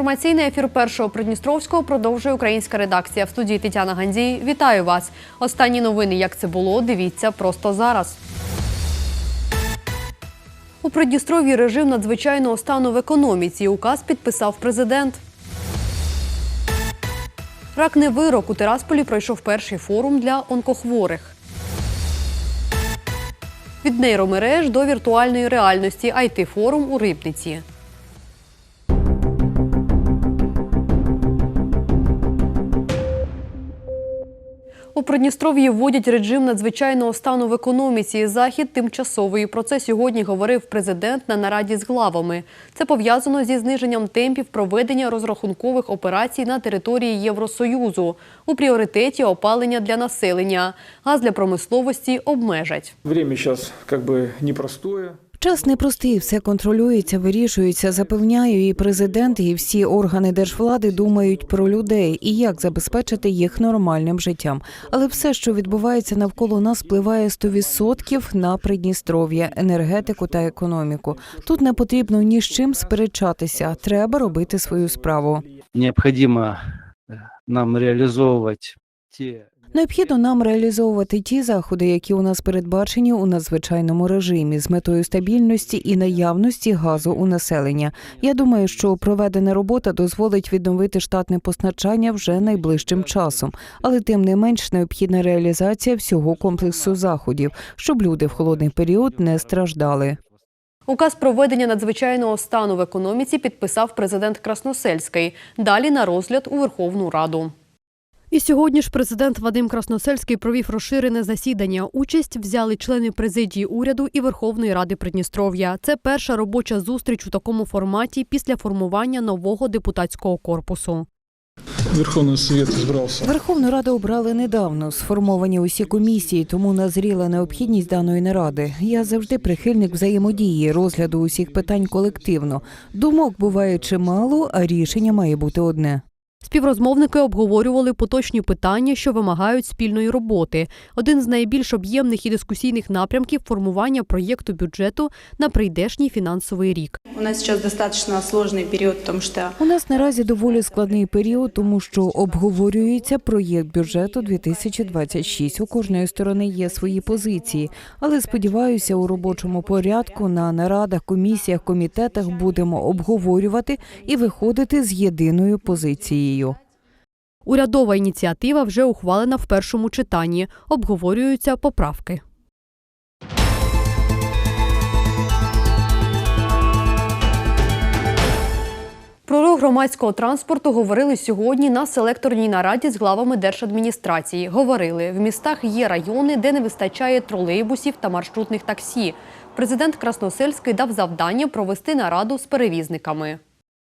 Інформаційний ефір першого Придністровського продовжує українська редакція. В студії Тетяна Гандзій. Вітаю вас. Останні новини, як це було, дивіться просто зараз. У Придністров'ї режим надзвичайного стану в економіці. Указ підписав президент. Рак не вирок. У Тирасполі пройшов перший форум для онкохворих. Від нейромереж до віртуальної реальності it форум у Рибниці. У Придністров'ї вводять режим надзвичайного стану в економіці. Захід тимчасовий. Про це сьогодні говорив президент на нараді з главами. Це пов'язано зі зниженням темпів проведення розрахункових операцій на території Євросоюзу. У пріоритеті опалення для населення. Газ для промисловості обмежать. Время как бы непростое. Час непростий, все контролюється, вирішується. Запевняю, і президент, і всі органи держвлади думають про людей і як забезпечити їх нормальним життям. Але все, що відбувається навколо нас, впливає 100% на Придністров'я, енергетику та економіку. Тут не потрібно ні з чим сперечатися. Треба робити свою справу. необходимо э, нам реализовывать те Необхідно нам реалізовувати ті заходи, які у нас передбачені у надзвичайному режимі з метою стабільності і наявності газу у населення. Я думаю, що проведена робота дозволить відновити штатне постачання вже найближчим часом, але тим не менш необхідна реалізація всього комплексу заходів, щоб люди в холодний період не страждали. Указ проведення надзвичайного стану в економіці підписав президент Красносельський. Далі на розгляд у Верховну Раду. І сьогодні ж президент Вадим Красносельський провів розширене засідання. Участь взяли члени президії уряду і Верховної Ради Придністров'я. Це перша робоча зустріч у такому форматі після формування нового депутатського корпусу. Верховный Совет избрался. Верховну Раду обрали недавно. Сформовані усі комісії, тому назріла необхідність даної наради. Я завжди прихильник взаємодії, розгляду усіх питань колективно. Думок буває чимало, а рішення має бути одне. Співрозмовники обговорювали поточні питання, що вимагають спільної роботи. Один з найбільш об'ємних і дискусійних напрямків формування проєкту бюджету на прийдешній фінансовий рік. У нас сейчас достаточно сложный период, потому что У нас наразі доволі складний період, тому що обговорюється проєкт бюджету 2026. У кожної сторони є свої позиції, але сподіваюся, у робочому порядку на нарадах, комісіях, комітетах будемо обговорювати і виходити з єдиною позицією. Урядова ініціатива вже ухвалена в першому читанні. Обговорюються поправки. Про рух громадського транспорту говорили сьогодні на селекторній нараді з главами держадміністрації. Говорили, в містах є райони, де не вистачає тролейбусів та маршрутних таксі. Президент Красносельський дав завдання провести нараду з перевізниками.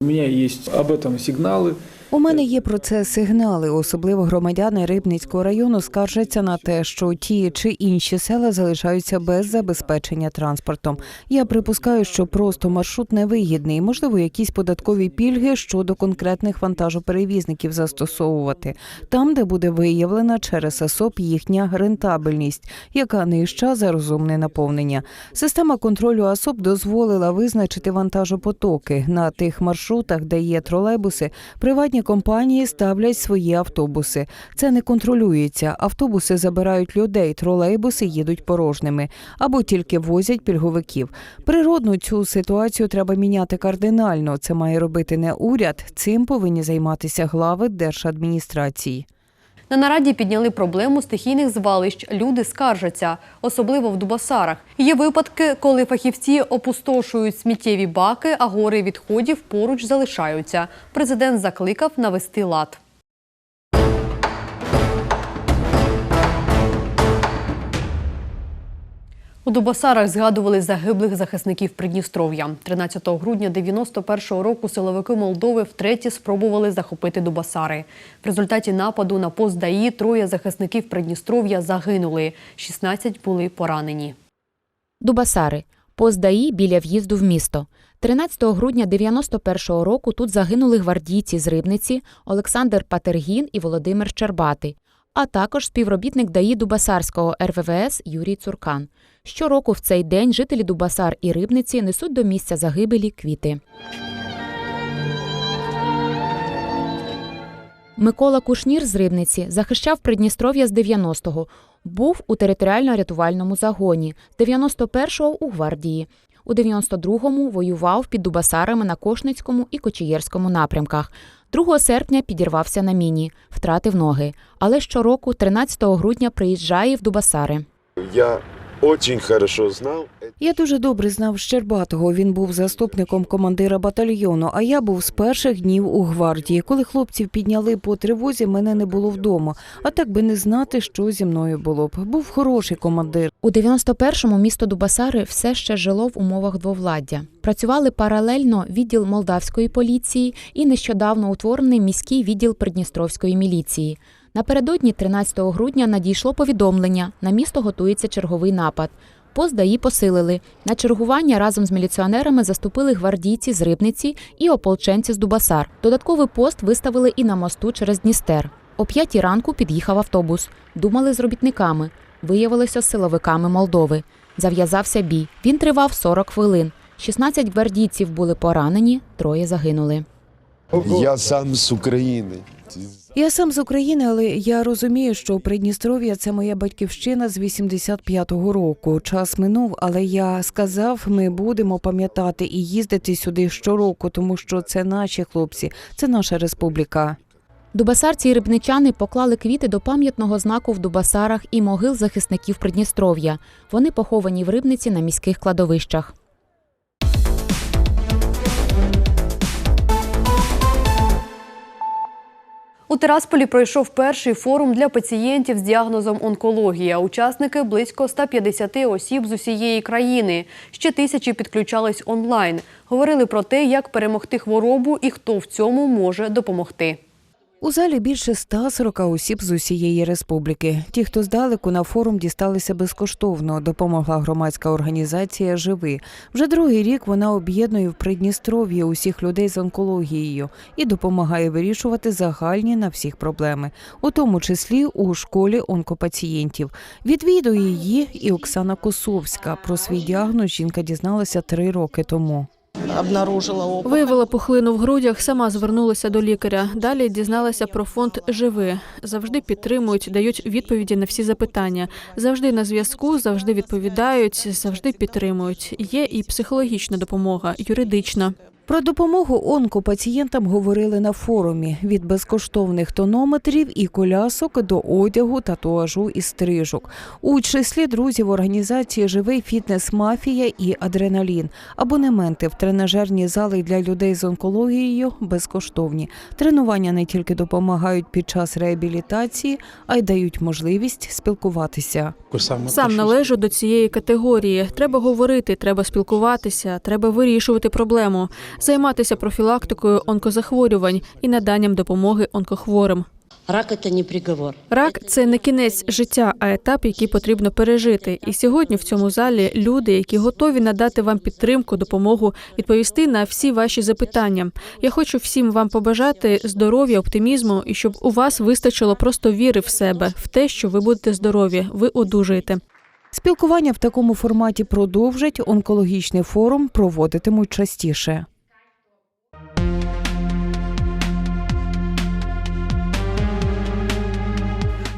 У меня есть об этом сигналы. У мене є про це сигнали. Особливо громадяни Рибницького району скаржаться на те, що ті чи інші села залишаються без забезпечення транспортом. Я припускаю, що просто маршрут невигідний. Можливо, якісь податкові пільги щодо конкретних вантажоперевізників застосовувати там, де буде виявлена через АСОП їхня рентабельність, яка нижча за розумне наповнення. Система контролю АСОП дозволила визначити вантажопотоки на тих маршрутах, де є тролейбуси. Приватні компанії ставлять свої автобуси. Це не контролюється. Автобуси забирають людей, тролейбуси їдуть порожними або тільки возять пільговиків. Природно цю ситуацію треба міняти кардинально. Це має робити не уряд. Цим повинні займатися глави держадміністрації. На нараді підняли проблему стихійних звалищ. Люди скаржаться, особливо в Дубасарах. Є випадки, коли фахівці опустошують сміттєві баки, а гори відходів поруч залишаються. Президент закликав навести лад. У Дубасарах згадували загиблих захисників Придністров'я. 13 грудня 91-го року силовики Молдови втретє спробували захопити Дубасари. В результаті нападу на пост ДАІ троє захисників Придністров'я загинули, 16 були поранені. Дубасари. Пост ДАІ біля в'їзду в місто. 13 грудня 91-го року тут загинули гвардійці з Рибниці Олександр Патергін і Володимир Щербатий, а також співробітник ДАІ Дубасарського РВВС Юрій Цуркан. Щороку в цей день жителі Дубасар і Рибниці несуть до місця загибелі квіти. Микола Кушнір з Рибниці захищав Придністров'я з 90-го. Був у територіально-рятувальному загоні, з 91-го у гвардії. У 92-му воював під Дубасарами на Кошницькому і Кочієрському напрямках. 2 серпня підірвався на міні, втратив ноги. Але щороку, 13 грудня, приїжджає в Дубасари. Я очень хорошо знал. Я дуже добре знав Щербатого. Він був заступником командира батальйону. А я був з перших днів у гвардії. Коли хлопців підняли по тривозі, мене не було вдома. А так би не знати, що зі мною було б. Був хороший командир. У 91-му місто Дубасари все ще жило в умовах двовладдя. Працювали паралельно відділ молдавської поліції і нещодавно утворений міський відділ Придністровської міліції. Напередодні 13 грудня надійшло повідомлення: на місто готується черговий напад. Пост ДАІ посилили. На чергування разом з міліціонерами заступили гвардійці з Рибниці і ополченці з Дубасар. Додатковий пост виставили і на мосту через Дністер. О п'ятій ранку під'їхав автобус. Думали з робітниками. Виявилися силовиками Молдови. Зав'язався бій. Він тривав 40 хвилин. 16 гвардійців були поранені, троє загинули. Я сам з України. Я сам з України, але я розумію, що Придністров'я це моя батьківщина з 85-го року. Час минув, але я сказав, ми будемо пам'ятати і їздити сюди щороку, тому що це наші хлопці, це наша республіка. Дубасарці і рибничани поклали квіти до пам'ятного знаку в Дубасарах і могил захисників Придністров'я. Вони поховані в Рибниці на міських кладовищах. У Тирасполі пройшов перший форум для пацієнтів з діагнозом онкологія. Учасники близько 150 осіб з усієї країни. Ще тисячі підключались онлайн. Говорили про те, як перемогти хворобу і хто в цьому може допомогти. У залі більше 140 осіб з усієї республіки. Ті, хто здалеку на форум дісталися безкоштовно, допомогла громадська організація Живи. Вже другий рік вона об'єднує в Придністров'ї усіх людей з онкологією і допомагає вирішувати загальні на всіх проблеми, у тому числі у школі онкопацієнтів. Відвідує її і Оксана Косовська. Про свій діагноз жінка дізналася три роки тому. Обнаружила опухоль. Виявила пухлину в грудях, сама звернулася до лікаря. Далі дізналася про фонд Живи. Завжди підтримують, дають відповіді на всі запитання. Завжди на зв'язку, завжди відповідають, завжди підтримують. Є і психологічна допомога, юридична. Про допомогу онкопацієнтам говорили на форумі від безкоштовних тонометрів і колясок до одягу, татуажу і стрижок. У числі друзів організації Живий фітнес мафія і адреналін. Абонементи в тренажерні зали для людей з онкологією безкоштовні. Тренування не тільки допомагають під час реабілітації, а й дають можливість спілкуватися. Сам належу до цієї категорії. Треба говорити, треба спілкуватися, треба вирішувати проблему, займатися профілактикою онкозахворювань і наданням допомоги онкохворим. Рак это не приговор. Рак це не кінець життя, а етап, який потрібно пережити. І сьогодні в цьому залі люди, які готові надати вам підтримку, допомогу, відповісти на всі ваші запитання. Я хочу всім вам побажати здоров'я, оптимізму і щоб у вас вистачило просто віри в себе, в те, що ви будете здорові, ви одужаєте. Спілкування в такому форматі продовжать. Онкологічний форум проводитимуть частіше.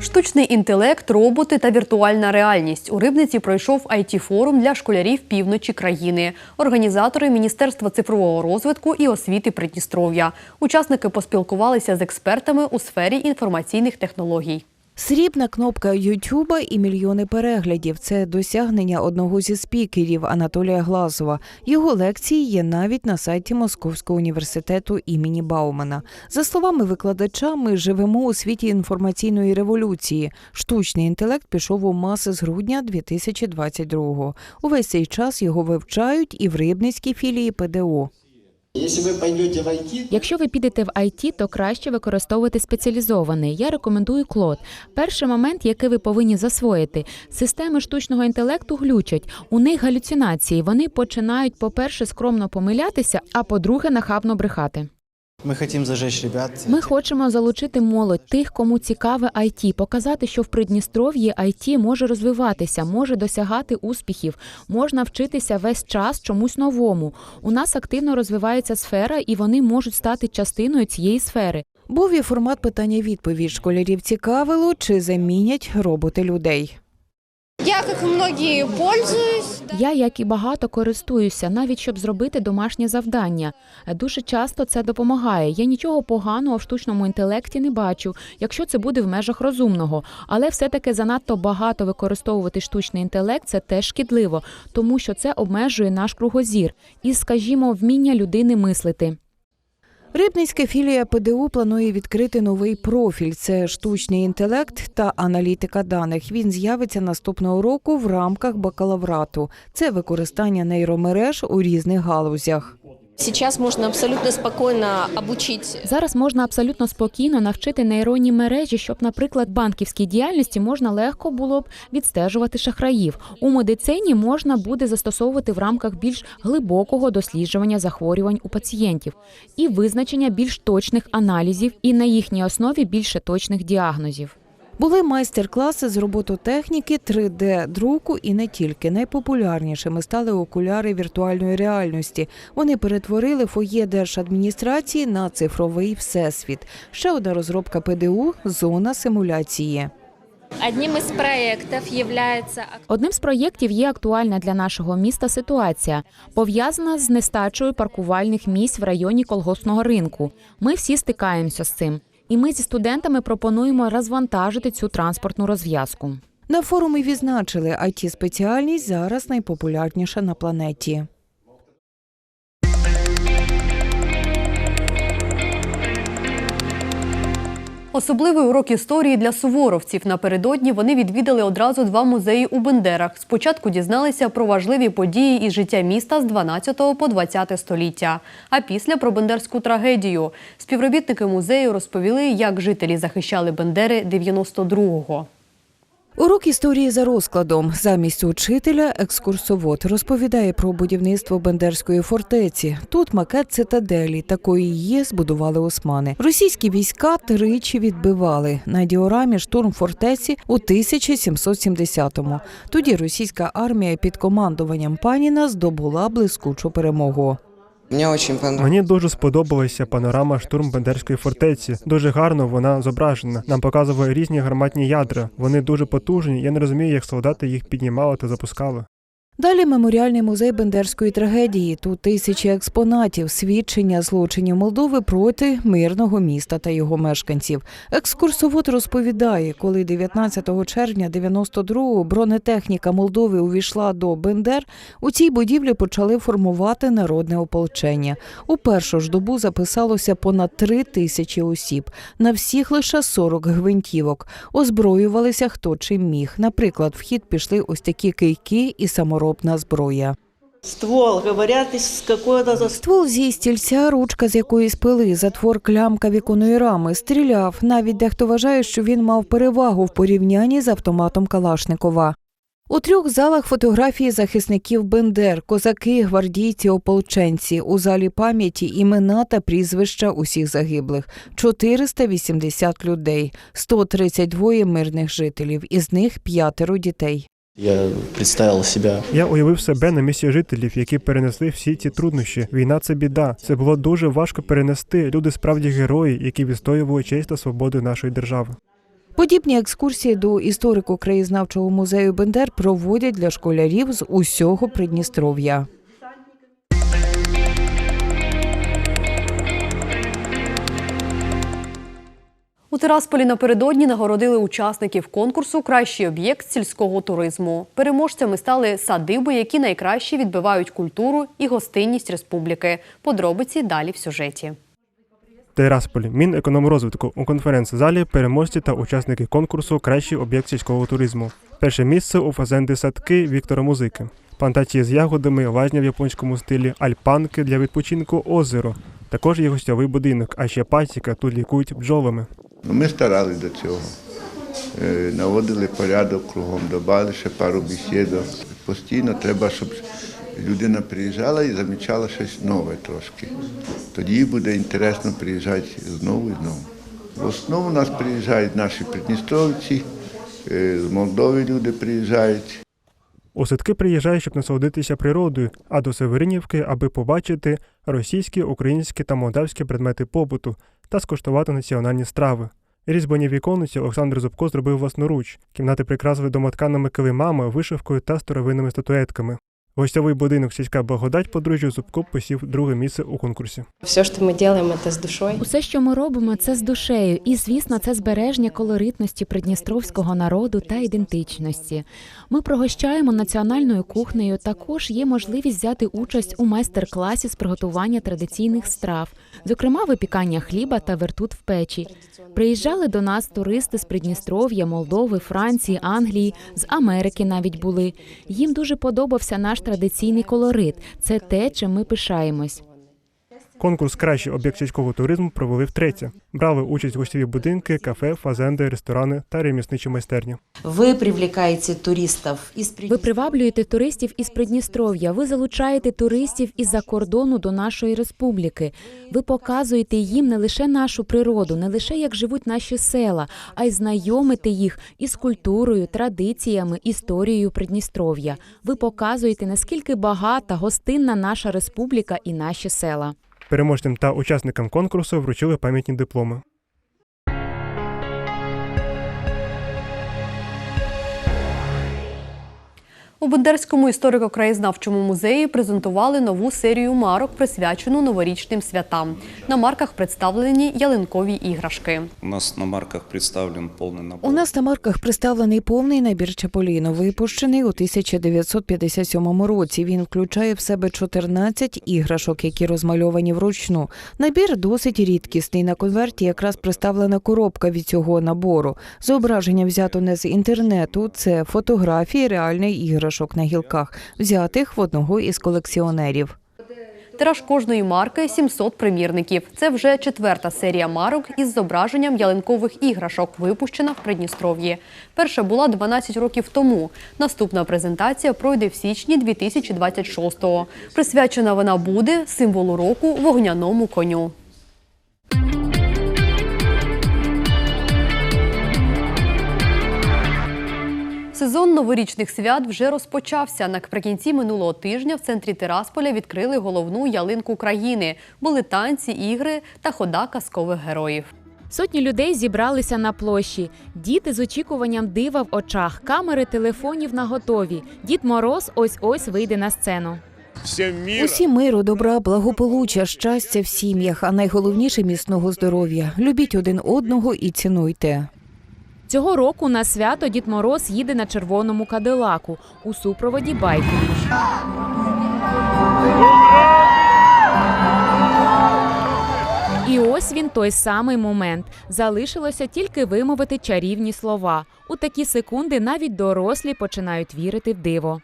Штучний інтелект, роботи та віртуальна реальність. У Рибниці пройшов it форум для школярів півночі країни. Організатори Міністерства цифрового розвитку і освіти Придністров'я. Учасники поспілкувалися з експертами у сфері інформаційних технологій. Срібна кнопка Ютуба і мільйони переглядів це досягнення одного зі спікерів Анатолія Глазова. Його лекції є навіть на сайті Московського університету імені Баумана. За словами викладача, ми живемо у світі інформаційної революції. Штучний інтелект пішов у маси з грудня 2022-го. Увесь цей час його вивчають і в Рибницькій філії ПДО. Якщо ви підете в IT, то краще використовувати спеціалізований. Я рекомендую Клод. Перший момент, який ви повинні засвоїти, системи штучного інтелекту глючать. У них галюцинації. Вони починають, по-перше, скромно помилятися, а по-друге, нахабно брехати. Мы хотим зажечь ребят. Ми хочемо залучити молодь, тих, кому цікаве IT, показати, що в Придністров'ї IT може розвиватися, може досягати успіхів, можна вчитися весь час чомусь новому. У нас активно розвивається сфера, і вони можуть стати частиною цієї сфери. Був і формат питання-відповідь. Школярів цікавило, чи замінять роботи людей. Я, як і многі, пользуюсь. Я, як і багато, користуюся, навіть щоб зробити домашнє завдання. Дуже часто це допомагає. Я нічого поганого в штучному інтелекті не бачу, якщо це буде в межах розумного. Але все-таки занадто багато використовувати штучний інтелект це теж шкідливо, тому що це обмежує наш кругозір і, скажімо, вміння людини мислити. Рибницька філія ПДУ планує відкрити новий профіль. Це штучний інтелект та аналітика даних. Він з'явиться наступного року в рамках бакалаврату. Це використання нейромереж у різних галузях. Сейчас можна абсолютно спокійно обучить Зараз можна абсолютно спокійно навчити нейронні мережі, щоб, наприклад, банківській діяльності можна легко було б відстежувати шахраїв. У медицині можна буде застосовувати в рамках більш глибокого досліджування захворювань у пацієнтів і визначення більш точних аналізів, і на їхній основі більше точних діагнозів. Були майстер-класи з робототехніки, 3D-друку і не тільки. Найпопулярнішими стали окуляри віртуальної реальності. Вони перетворили фоє держадміністрації на цифровий всесвіт. Ще одна розробка ПДУ зона симуляції. Одним із проєктів є Одним з проєктів є актуальна для нашого міста ситуація, пов'язана з нестачею паркувальних місць в районі колгоспного ринку. Ми всі стикаємося з цим. І ми зі студентами пропонуємо розвантажити цю транспортну розв'язку. На форумі відзначили, it спеціальність зараз найпопулярніша на планеті. Особливий урок історії для суворовців. Напередодні вони відвідали одразу два музеї у Бендерах. Спочатку дізналися про важливі події із життя міста з 12 по 20 століття. А після про бендерську трагедію. Співробітники музею розповіли, як жителі захищали Бендери 92-го. Урок історії за розкладом. Замість учителя екскурсовод розповідає про будівництво Бендерської фортеці. Тут макет цитаделі. Такої її збудували османи. Російські війська тричі відбивали на діорамі штурм фортеці у 1770-му. Тоді російська армія під командуванням паніна здобула блискучу перемогу. Мені дуже сподобалася панорама штурм Бендерської фортеці. Дуже гарно вона зображена. Нам показували різні гарматні ядра. Вони дуже потужні. Я не розумію, як солдати їх піднімали та запускали. Далі меморіальний музей Бендерської трагедії. Тут тисячі експонатів, свідчення злочинів Молдови проти мирного міста та його мешканців. Екскурсовод розповідає, коли 19 червня 92-го бронетехніка Молдови увійшла до Бендер, у цій будівлі почали формувати народне ополчення. У першу ж добу записалося понад три тисячі осіб. На всіх лише 40 гвинтівок. Озброювалися хто чим міг. Наприклад, в хід пішли ось такі кийки і саморобна зброя. Ствол, говорят, из какого-то за Ствол зі стільця, ручка з якоїсь пили, затвор клямка віконної рами, стріляв. Навіть дехто вважає, що він мав перевагу в порівнянні з автоматом Калашникова. У трьох залах фотографії захисників Бендер, козаки, гвардійці, ополченці. У залі пам'яті імена та прізвища усіх загиблих 480 людей, 132 мирних жителів, із них п'ятеро дітей. Я представив себе Я уявив себе на місці жителів, які перенесли всі ці труднощі. Війна це біда. Це було дуже важко перенести. Люди справді герої, які відстоювали честь та свободу нашої держави. Подібні екскурсії до історико-краєзнавчого музею Бендер проводять для школярів з усього Придністров'я. У Тирасполі напередодні нагородили учасників конкурсу Кращий об'єкт сільського туризму. Переможцями стали садиби, які найкраще відбивають культуру і гостинність республіки. Подробиці далі в сюжеті. Тирасполь, Мінекономрозвитку у конференц-залі переможці та учасники конкурсу Кращий об'єкт сільського туризму. Перше місце у фазенди садки Віктора Музики. Плантації з ягодами, лазня в японському стилі, альпанки для відпочинку озеро. Також є гостьовий будинок, а ще пасіка тут лікують бджолами. Ну, Ми старалися до цього. Е, Наводили порядок кругом, додали ще пару бесідок. Постійно треба, щоб людина приїжджала і замічала щось нове трошки. Тоді буде інтересно приїжджати знову і знову. В основному у нас приїжджають наші придністровці, е, з Молдови люди приїжджають. У садки приїжджають, щоб насолодитися природою, а до Северинівки, аби побачити російські, українські та молдавські предмети побуту. Та скуштувати національні страви. Різьбані віконниці Олександр Зубко зробив власноруч. Кімнати прикрасили домотканими килимами, вишивкою та старовинними статуетками. Гостьовий будинок сільська благодать подружжя Зубко посів друге місце у конкурсі. Все, что мы делаем, это с душой. Усе, що ми робимо, це з душею, і звісно, це збереження колоритності придністровського народу та ідентичності. Ми пригощаємо національною кухнею. Також є можливість взяти участь у майстер-класі з приготування традиційних страв, зокрема випікання хліба та вертут в печі. Приїжджали до нас туристи з Придністров'я, Молдови, Франції, Англії, з Америки навіть були. Їм дуже подобався наш традиційний колорит. Це те, чим ми пишаємось. Конкурс Кращий об'єкт сільського туризму провели втретє. Брали участь гостєві будинки, кафе, фазенди, ресторани та ремісничі майстерні. Вы привлекаете туристов из Ви приваблюєте туристів із Придністров'я. Ви залучаєте туристів із-за кордону до нашої республіки. Ви показуєте їм не лише нашу природу, не лише як живуть наші села, а й знайомите їх із культурою, традиціями, історією Придністров'я. Ви показуєте наскільки багата, гостинна наша республіка і наші села. Переможцям та учасникам конкурсу вручили пам'ятні дипломи. У Бендерському історико-краєзнавчому музеї презентували нову серію марок, присвячену новорічним святам. На марках представлені ялинкові іграшки. У нас на марках представлен полный набор. У нас на марках представлений повний набір Чаполіно, випущений у 1957 році. Він включає в себе 14 іграшок, які розмальовані вручну. Набір досить рідкісний. На конверті якраз представлена коробка від цього набору. Зображення взято не з інтернету. Це фотографії реальних іграшок на гілках, взятих в одного із колекціонерів. Тираж кожної марки 700 примірників. Це вже четверта серія марок із зображенням ялинкових іграшок, випущена в Придністров'ї. Перша була 12 років тому. Наступна презентація пройде в січні 2026-го. Присвячена вона буде символу року вогняному коню. Сезон новорічних свят вже розпочався. Наприкінці минулого тижня в центрі Тирасполя відкрили головну ялинку країни. Були танці, ігри та хода казкових героїв. Сотні людей зібралися на площі. Діти з очікуванням дива в очах, камери телефонів наготові. Дід Мороз ось ось вийде на сцену. Усі миру, добра, благополуччя, щастя в сім'ях, а найголовніше міцного здоров'я. Любіть один одного і цінуйте. Цього року на свято Дід Мороз їде на червоному кадилаку у супроводі байкерів. І ось він той самий момент. Залишилося тільки вимовити чарівні слова. У такі секунди навіть дорослі починають вірити в диво.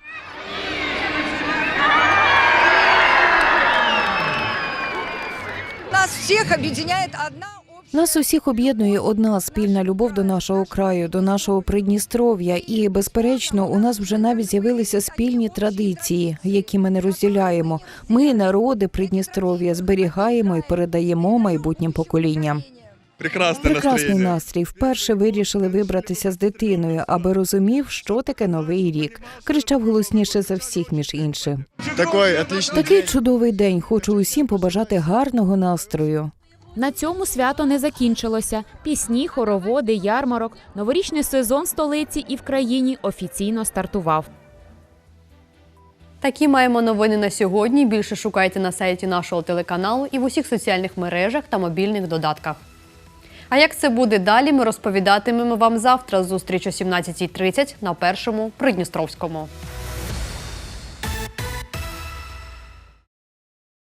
Нас всех объединяет одна Нас усіх об'єднує одна спільна любов до нашого краю, до нашого Придністров'я. І, безперечно, у нас вже навіть з'явилися спільні традиції, які ми не розділяємо. Ми, народи Придністров'я, зберігаємо і передаємо майбутнім поколінням. Прекрасне Прекрасний настрій. Вперше вирішили вибратися з дитиною, аби розумів, що таке новий рік. Кричав голосніше за всіх, між іншим. Такий чудовий день. Хочу усім побажати гарного настрою. На цьому свято не закінчилося. Пісні, хороводи, ярмарок. Новорічний сезон в столиці і в країні офіційно стартував. Такі маємо новини на сьогодні. Більше шукайте на сайті нашого телеканалу і в усіх соціальних мережах та мобільних додатках. А як це буде далі, ми розповідатимемо вам завтра. Зустріч о 17.30 на першому Придністровському.